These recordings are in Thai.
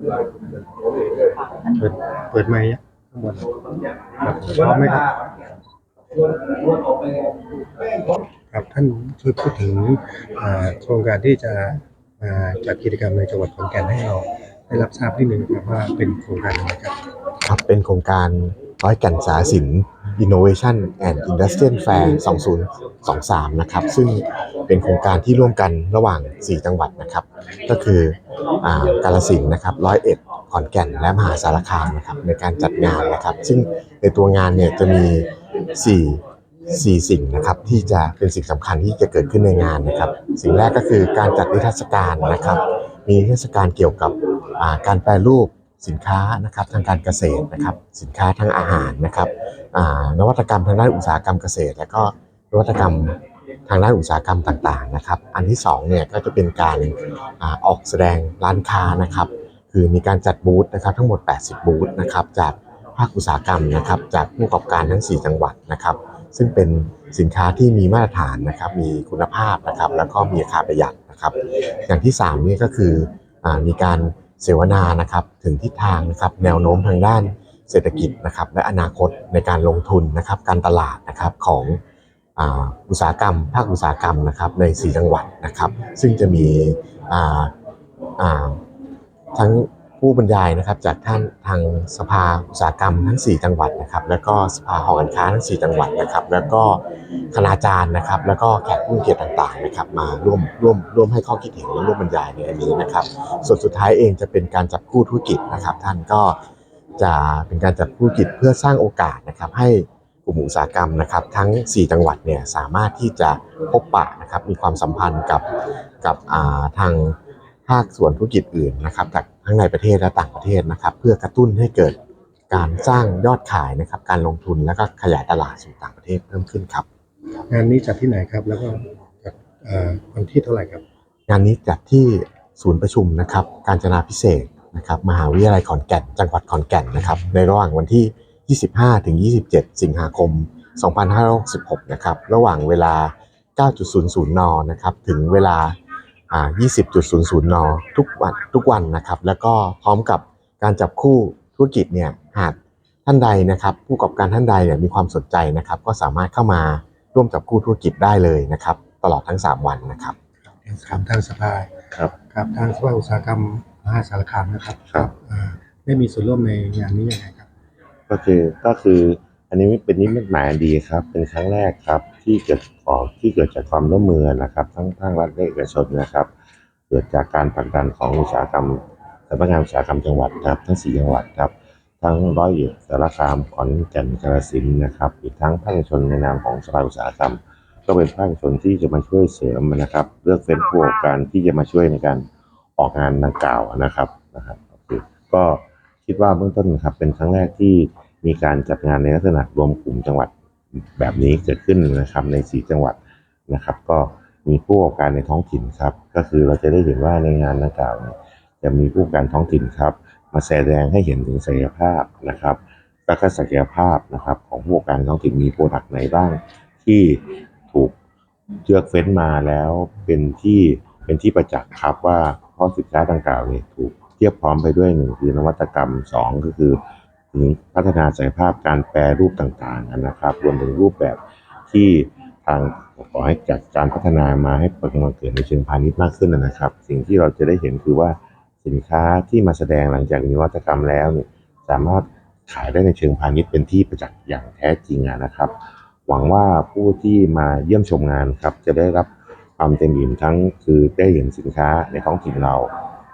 เปิดเปิดไมค์ข้างบนครับพร้อมไหมครับครับท่านช่วยพูดถึงอ่าโครงการที่จะมาจัดกิจกรรมในจังหวัดขอนแก่นให้เราได้รับทราบนิดนึงครับว่าเป็นโครงการอะไรครับครับเป็นโครงการร้อยแก่นสาสิน Innovation and Industrial Fair 2023 นะครับ ซึ่งเป็นโครงการที่ร่วมกันระหว่าง 4 จังหวัดนะครับ ก็คืออกาฬสินธุ์นะครับร้อยเอ็ดขอนแก่น และมหาสารคามนะครับในการจัดงานนะครับ ซึ่งในตัวงานเนี่ยจะมี4 4สิ่งนะครับที่จะเป็นสิ่งสำคัญที่จะเกิดขึ้นในงานนะครับ สิ่งแรกก็คือการจัดนิทรรศการนะครับ มีนิทรรศการเกี่ยวกับการแปรรูป สินค้านะครับทางการเกษตรนะครับสินค้าทางอาหารนะครับนวัตกรรมทางด้านอุตสาหกรรมเกษตร และก็นวัตกรรมทางด้านอุตสาหกรรมต่างๆนะครับ อันที่สองเนี่ยก็จะเป็นการอออกแสดงร้านค้านะครับ คือมีการจัดบูธนะครับทั้งหมด 80 บูธนะครับจากภาคอุตสาหกรรมนะครับ จากผู้ประกอบการทั้ง 4 จังหวัดนะครับ ซึ่งเป็นสินค้าที่มีมาตรฐานนะครับ มีคุณภาพนะครับ แล้วก็มีราคาประหยัดนะครับ อย่างที่3นี่ก็คืออมีการ เสวนานะครับถึงทิศทางนะครับแนวโน้มทางด้านเศรษฐกิจนะครับและอนาคตในการลงทุนนะครับการตลาดนะครับของอุตสาหกรรม ภาคอุตสาหกรรมนะครับใน 4 จังหวัดนะครับ ซึ่งจะมีทั้ง ผู้บรรยายนะครับจากท่านทางสภาอุตสาหกรรมทั้ง 4 จังหวัดนะครับ แล้วก็สภาหอการค้าทั้ง 4 จังหวัดนะครับ แล้วก็คณาจารย์นะครับ แล้วก็แขกผู้เกียรติต่างๆนะครับ มาร่วมร่วมร่วมให้ข้อคิดเห็นและร่วมบรรยายในอันนี้นะครับ ส่วนสุดท้ายเองจะเป็นการจับคู่ธุรกิจนะครับ ท่านก็จะเป็นการจับคู่ธุรกิจเพื่อสร้างโอกาสนะครับให้กลุ่มอุตสาหกรรมนะครับ ทั้ง 4 จังหวัดเนี่ยสามารถที่จะพบปะนะครับมีความสัมพันธ์กับกับทางภาคส่วนธุรกิจอื่นนะครับจาก ทั้งในประเทศและต่างประเทศนะครับ เพื่อกระตุ้นให้เกิดการสร้างยอดขายนะครับ การลงทุนแล้วก็ขยายตลาดสู่ต่างประเทศเพิ่มขึ้นครับ งานนี้จัดที่ไหนครับ แล้วก็จัดเอ่อวันที่เท่าไหร่ครับ งานนี้จัดที่ศูนย์ประชุมนะครับ การจนาพิเศษกนะครับ มหาวิทยาลัยขอนแก่น จังหวัดขอนแก่นนะครับ ในระหว่างวันที่ 25 ถึง 27 สิงหาคม 2566 นะครับ ระหว่างเวลา 9.00 น นะครับ ถึงเวลาอ่า 20.00 น ทุกวันทุกวันนะครับ แล้วก็พร้อมกับการจับคู่ธุรกิจเนี่ยหากท่านใดนะครับ ผู้ประกอบการท่านใดเนี่ยมีความสนใจนะครับ ก็สามารถเข้ามาร่วมจับคู่ธุรกิจได้เลยนะครับ ตลอดทั้ง 3 วันนะครับถามทางสภาครับ ครับทางสภาอุตสาหกรรมมหาสารคามนะครับครับ อ่าได้มีส่วนร่วมในงานนี้ยังไงครับ ก็คือก็คือ อันนี้เป็นนิมิตหมายดีครับ เป็นครั้งแรกครับ ที่เกิดออกที่เกิดจากความร่วมมือนะครับ ทั้งภาครัฐและเอกชนนะครับ เกิดจากการผลักดันของอุตสาหกรรมสำนักงานอุตสาหกรรมจังหวัดครับ ทั้งสี่จังหวัดครับ ทั้งร้อยเอ็ดสารคามขอนแก่นกาฬสินธุ์นะครับ อีกทั้งภาคเอกชนในนามของสภาอุตสาหกรรม ก็เป็นภาคเอกชนที่จะมาช่วยเสริมนะครับ เลือกเฟ้นผู้ประกอบการที่จะมาช่วยในการออกงานดังกล่าวนะครับนะครับโอเคก็คิดว่าเบื้องต้นนะครับเป็นครั้งแรกที่ มีการจัดงานในลักษณะรวมกลุ่มจังหวัดแบบนี้เกิดขึ้นนะครับในสีจังหวัดนะครับ ก็มีผู้ประกอบการในท้องถิ่นครับ ก็คือเราจะได้เห็นว่าในงานดังกล่าวเนี่ยจะมีผู้ประกอบการท้องถิ่นครับ มาแสดงให้เห็นถึงศักยภาพนะครับและก็ศักยภาพนะครับ ของผู้ประกอบการท้องถิ่นมีโปรดักต์ไหนบ้างที่ถูกเลือกเฟ้นมาแล้วเป็นที่เป็นที่ประจักษ์ครับว่าเพราะสินค้าดังกล่าวเนี่ยถูกเทียบพร้อมไปด้วยหนึ่งคือนวัตกรรมสองก็คือ ถึงพัฒนาศักยภาพการแปรรูปต่างๆนะครับ รวมถึงรูปแบบที่ทางขอให้จัดการพัฒนามาให้ประมาเกิดในเชิงพาณิชย์มากขึ้นนะครับ สิ่งที่เราจะได้เห็นคือว่าสินค้าที่มาแสดงหลังจากมีวัตกรรมแล้วเนี่ยสามารถขายได้ในเชิงพาณิชย์เป็นที่ประจักษ์อย่างแท้จริงนะครับ หวังว่าผู้ที่มาเยี่ยมชมงานครับจะได้รับความเต็มอิ่มทั้งคือได้เห็นสินค้าในท้องถิ่นเรา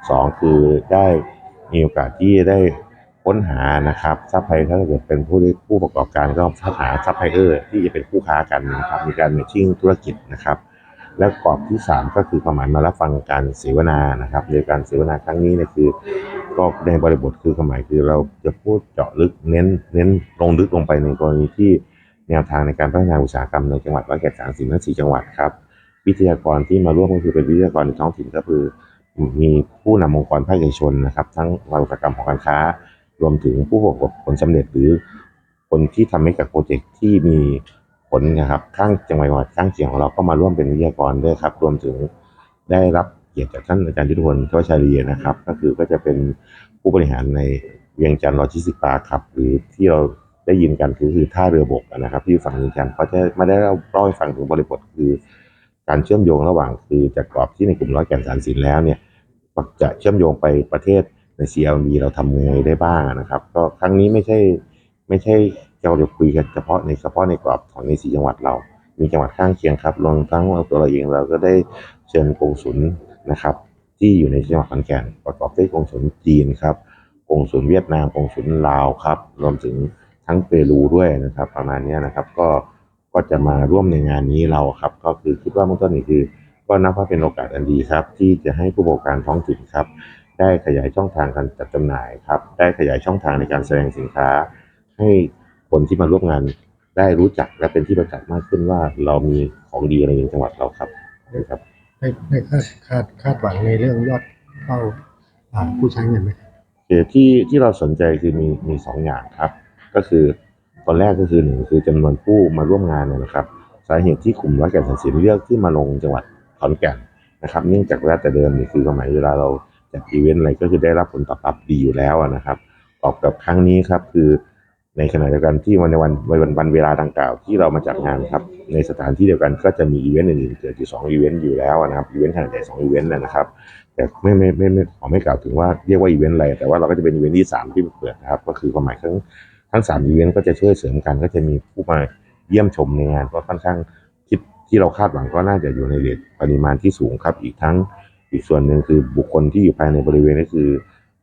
สองคือได้มีโอกาสที่ได้ ค้นหานะครับซัพพลายถ้าเกิดเป็นผู้ผู้ประกอบการก็ค้นหาซัพพลายเออร์ที่จะเป็นคู่ค้ากันนะครับมีการ matching ธุรกิจนะครับ และกรอบที่ 3 ก็คือความหมายมารับฟังการเสวนานะครับโดยการเสวนาครั้งนี้เนี่ยคือก็ในบริบทคือความหมายคือเราจะพูดเจาะลึกเน้นเน้นลงลึกลงไปในกรณีที่แนวทางในการพัฒนาอุตสาหกรรมในจังหวัดร้อยเอ็ดสามสิบสี่จังหวัดครับ วิทยากรที่มาร่วมก็คือเป็นวิทยากรในท้องถิ่นก็คือมีผู้นำองค์กรภาคเอกชนนะครับ ทั้งวาอุตสาหกรรมของการค้า รวมถึงผู้ประกอบผลสำเร็จหรือคนที่ทำให้กับโปรเจกต์ที่มีผลนะครับข้างจังหวัดข้างเคียงของเราก็มาร่วมเป็นวิทยากรด้วยครับ รวมถึงได้รับเกียรติจากท่านอาจารย์ยุทธพลทวชาลีนะครับ ก็คือก็จะเป็นผู้บริหารในเวียงจันทร์โลจิสติกส์พาร์ครับ หรือที่เราได้ยินกันคือคือท่าเรือบกนะครับ ที่อยู่ฝั่งเวียงจันทร์เขาจะมาได้เล่าเล่าให้ฟังถึงบริบทคือ การเชื่อมโยงระหว่างคือจากกรอบที่ในกลุ่มร้อยแก่นสารสินแล้วเนี่ยจะเชื่อมโยงไปประเทศ ใน CLV เราทำยังไงได้บ้างนะครับ ก็ครั้งนี้ไม่ใช่ไม่ใช่เราจะคุยกันเฉพาะในเฉพาะในกรอบของในสีจังหวัดเรา มีจังหวัดข้างเคียงครับรวมทั้งตัวเราเองเราก็ได้เชิญกงสุลนะครับ ที่อยู่ในจังหวัดขอนแก่นประกอบด้วยกงสุลจีนครับกงสุลเวียดนามกงสุลลาวครับรวมถึงทั้งเปรูด้วยนะครับ ประมาณนี้นะครับก็ก็จะมาร่วมในงานนี้เราครับ ก็คือคิดว่าเบื้องต้นนี่คือ ก็นับว่าเป็นโอกาสอันดีครับ ที่จะให้ผู้ประกอบการท้องถิ่นครับ ได้ขยายช่องทางการจัดจำหน่ายครับ ได้ขยายช่องทางในการแสดงสินค้า ให้คนที่มาร่วมงานได้รู้จักและเป็นที่ประจักษ์มากขึ้นว่าเรามีของดีอะไรในจังหวัดเราครับนะครับได้ได้คาดคาดคาดหวังในเรื่องยอดเข้าอ่าผู้ใช้เงินไหมครับคือที่ที่เราสนใจคือมีมีสองอย่างครับ ก็คือตอนแรกก็คือหนึ่งคือจำนวนผู้มาร่วมงานเนี่ยนะครับสาเหตุที่กลุ่มร้อยแก่นสันสินเลือกที่มาลงจังหวัดขอนแก่นนะครับ เนื่องจากว่าแต่เดิมนี่คือสมัยเวลาเรา จัดอีเวนต์อะไรก็คือได้รับผลตอบรับดีอยู่แล้วนะครับตอบกับครั้งนี้ครับคือในขณะเดียวกันที่วันในวันวันวันเวลาดังกล่าวที่เรามาจัดงานครับในสถานที่เดียวกันก็จะมีอีเวนต์อื่นๆเกิดอยู่สองอีเวนต์อยู่แล้วนะครับอีเวนต์ขนาดใหญ่สองอีเวนต์นะครับแต่ไม่ไม่ไม่ไม่ขอไม่กล่าวถึงว่าเรียกว่าอีเวนต์อะไรแต่ว่าเราก็จะเป็นอีเวนต์ที่สามที่เปิดนะครับก็คือความหมายทั้งทั้งสามอีเวนต์ก็จะช่วยเสริมกันก็จะมีผู้มาเยี่ยมชมในงานก็ค่อนข้างคิดที่เราคาดหวังก็น่าจะอยู่ในเรทปริมาณที่สูงครับอีกทั้ง อีกส่วนหนึ่งคือบุคคลที่อยู่ภายในบริเวณก็คือ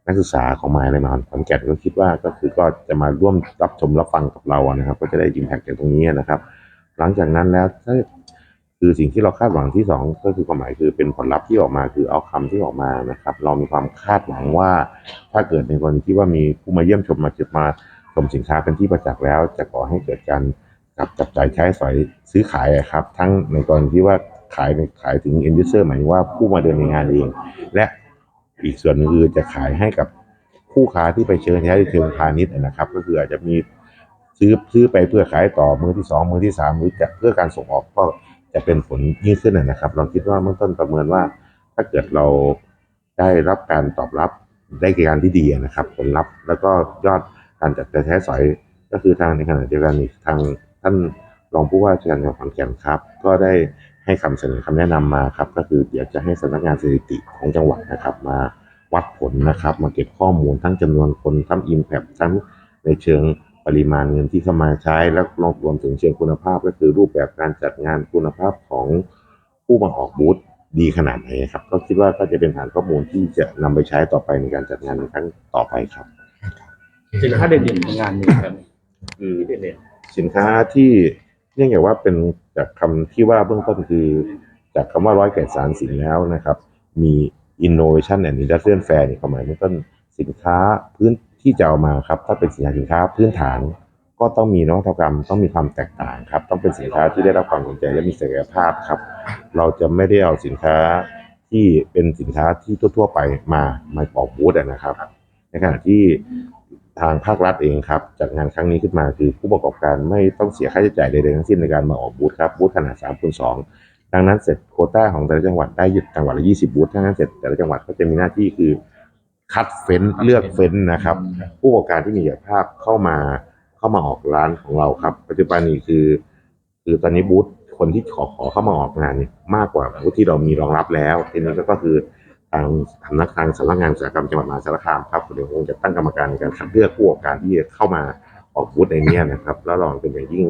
นักศึกษาของมหาลัยมหาขอนแก่นก็คิดว่าก็คือก็จะมาร่วมรับชมรับฟังกับเรานะครับ ก็จะได้อิมแพคจากตรงนี้นะครับ หลังจากนั้นแล้วถ้าคือสิ่งที่เราคาดหวังที่สองก็คือความหมายคือเป็นผลลัพธ์ที่ออกมาคือเอาคำที่ออกมานะครับ เรามีความคาดหวังว่า ถ้าเกิดในกรณีที่ว่ามีผู้มาเยี่ยมชมมาจะมาชมสินค้าเป็นที่ประจักษ์แล้ว จะก่อให้เกิดการกับจับจ่ายใช้สอยซื้อขายครับ ทั้งในกรณีที่ว่า ขายขายถึง end user หมายถึงว่าผู้มาเดินในงานเอง และอีกส่วนหนึงคือจะขายให้กับผู้ค้าที่ไปเชิญใช้ในเชิงพาณิชย์นะครับ ก็คืออาจจะมีซื้อซื้อไปเพื่อขายต่อมือที่สองมือที่สามหรือจะเพื่อการส่งออกก็จะเป็นผลยิ่งขึ้นนะครับ เราคิดว่าเบื้องต้นประเมินว่า ถ้าเกิดเราได้รับการตอบรับได้การที่ดีนะครับ ผลลัพธ์ แล้วก็ยอดการจัดการใช้สอยก็คือทางในขณะเดียวกันทางท่านรองผู้ว่าราชการจังหวัดขอนแก่นครับ ก็ได้ ให้คำเสนอคำแนะนำมาครับ ก็คืออยากจะให้สำนักงานสถิติของจังหวัดนะครับ มาวัดผลนะครับ มาเก็บข้อมูลทั้งจำนวนคนทั้ง Impact ทั้งในเชิงปริมาณเงินที่เข้ามาใช้ และรวมถึงเชิงคุณภาพ ก็คือรูปแบบการจัดงานคุณภาพของผู้มาออกบูธดีขนาดไหนครับ ก็คิดว่าก็จะเป็นฐานข้อมูลที่จะนำไปใช้ต่อไปในการจัดงานในครั้งต่อไปครับสินค้าเด่นๆของงานนี้ครับคือที่เด่นสินค้าที่ เนื่องจากว่าเป็นจากคำที่ว่าเบื้องต้นคือ จากคำว่าร้อยแก่สารสินแล้วนะครับ มี innovation and industrial fair เนี่ยความหมายเบื้องต้นสินค้าพื้นที่จะเอามาครับ ถ้าเป็นสินค้าสินค้าพื้นฐาน ก็ต้องมีนวัตกรรมต้องมีความแตกต่างครับ ต้องเป็นสินค้าที่ได้รับความสนใจและมีศักยภาพครับ เราจะไม่ได้เอาสินค้าที่เป็นสินค้าที่ทั่ว ๆ ไปมามาออกบูธนะครับ ในขณะที่ ทางภาครัฐเองครับจัดงานครั้งนี้ขึ้นมาคือผู้ประกอบการไม่ต้องเสียค่าใช้จ่ายใดๆทั้งสิ้นในการมาออกบูธครับบูธขนาด3คูณ2ดังนั้นเสร็จโคต้าของแต่ละจังหวัดได้ยึดจังหวัดละ20 บูธทั้งนั้นเสร็จแต่ละจังหวัดก็จะมีหน้าที่คือคัดเฟ้นเลือกเฟ้นนะครับ ผู้ประกอบการที่มีศักยภาพเข้ามาเข้ามาออกร้านของเราครับ ปัจจุบันนี้คือ คือตอนนี้บูธคนที่ขอขอเข้ามาออกงานเนี่ยมากกว่าบูธที่เรามีรองรับแล้วทีนี้ก็คือ ทางสำนักทางสำนักงานอุตสาหกรรมจังหวัดมหาสารคามครับเดี๋ยวคงจะตั้งกรรมการในการคัดเลือกผู้ประกอบการที่จะเข้ามาออกบูธในเนี้ยนะครับ แล้วลองเป็นอย่างยิ่ง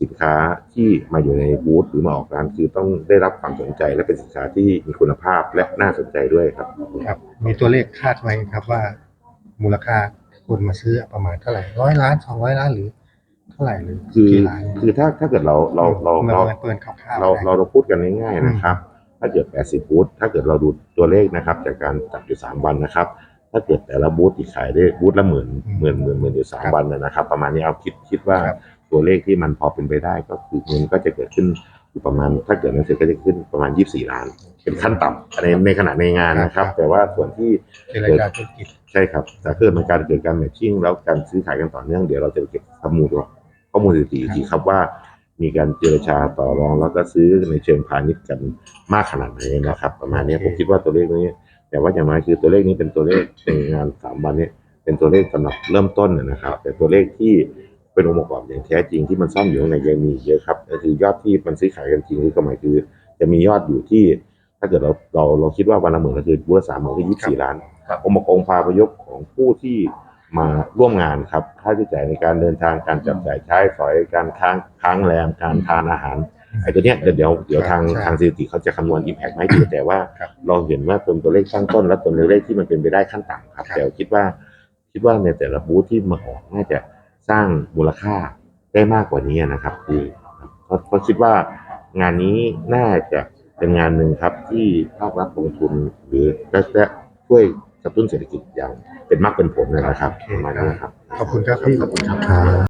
สินค้าที่มาอยู่ในบูธหรือมาออกร้านคือต้องได้รับความสนใจและเป็นสินค้าที่มีคุณภาพและน่าสนใจด้วยครับ ครับ มีตัวเลขคาดไว้ครับว่า มูลค่าคนมาซื้อประมาณเท่าไหร่ร้อยล้านสองร้อยล้านหรือเท่าไหร่หรือคือกี่ล้านคือถ้าถ้าเกิดเราเราเราเมื่อเราเปิดคร่าวๆเราได้เราเราพูดกันง่ายๆนะครับ ถ้าเกิด 80 บูธถ้าเกิดเราดูตัวเลขนะครับ จากการจัดอยู่ 3 วันนะครับ ถ้าเกิดแต่ละบูธที่ขายได้บูธละหมื่นหมื่นหมื่นหมื่นอยู่สามวันนะนะครับ ประมาณนี้เอาคิดคิดว่าครับตัวเลขที่มันพอเป็นไปได้ก็คือเงินก็จะเกิดขึ้นอยู่ประมาณ ถ้าเกิดนั้นเสร็จก็จะขึ้นประมาณ 24 ล้าน เป็นขั้นต่ำในในขณะในงานนะครับ แต่ว่าส่วนที่เจรจาธุรกิจใช่ครับแต่ถ้าเกิดมันการเกิดการแมทชิ่งแล้วการซื้อขายกันต่อเนื่องเดี๋ยวเราจะเก็บข้อมูลข้อมูลสถิติอีกทีครับว่า มีการเจรจาต่อรองแล้วก็ซื้อในเชิงพาณิชย์กันมากขนาดไหนนะครับ ประมาณนี้ผมคิดว่าตัวเลขนี้ แต่ว่าอย่างน้อยคือตัวเลขนี้เป็นตัวเลขในงานสามวันนี้เป็นตัวเลขสำหรับเริ่มต้นนะครับ แต่ตัวเลขที่เป็นองค์ประกอบอย่างแท้จริงที่มันซ่อนอยู่ข้างในยังมีเยอะครับก็คือยอดที่มันซื้อขายกันจริงคือสมัยคือ จะมียอดอยู่ที่ ถ้าเกิดเราเราเราคิดว่าวันละหมื่นก็คือบูรสามหมื่นก็ยี่สิบสี่ล้านครับองค์ประกอบองค์พาพยพของผู้ที่ มาร่วมงานครับค่าใช้จ่ายในการเดินทางการจับจ่ายใช้สอยการค้างค้างแรมการทานอาหารไอ้ตัวเนี้ยเดี๋ยวเดี๋ยวเดี๋ยวทางใช่ทางสถิติเขาจะคำนวณอิมแพกมาให้ดูแต่ว่าครับเราเห็นว่าเป็นตัวเลขตั้งต้นและตัวเลขที่มันเป็นไปได้ขั้นต่ำครับครับแต่คิดว่า คิดว่าในแต่ละบูธที่มาออกน่าจะสร้างมูลค่าได้มากกว่านี้นะครับ คือเพราะเพราะคิดว่างานนี้น่าจะเป็นงานหนึ่งครับที่ภาครัฐลงทุนหรือและและช่วย กระตุ้นเศรษฐกิจอย่างเป็นมากเป็นผลนะครับประมาณนี้ครับ ขอบคุณครับพี่ครับ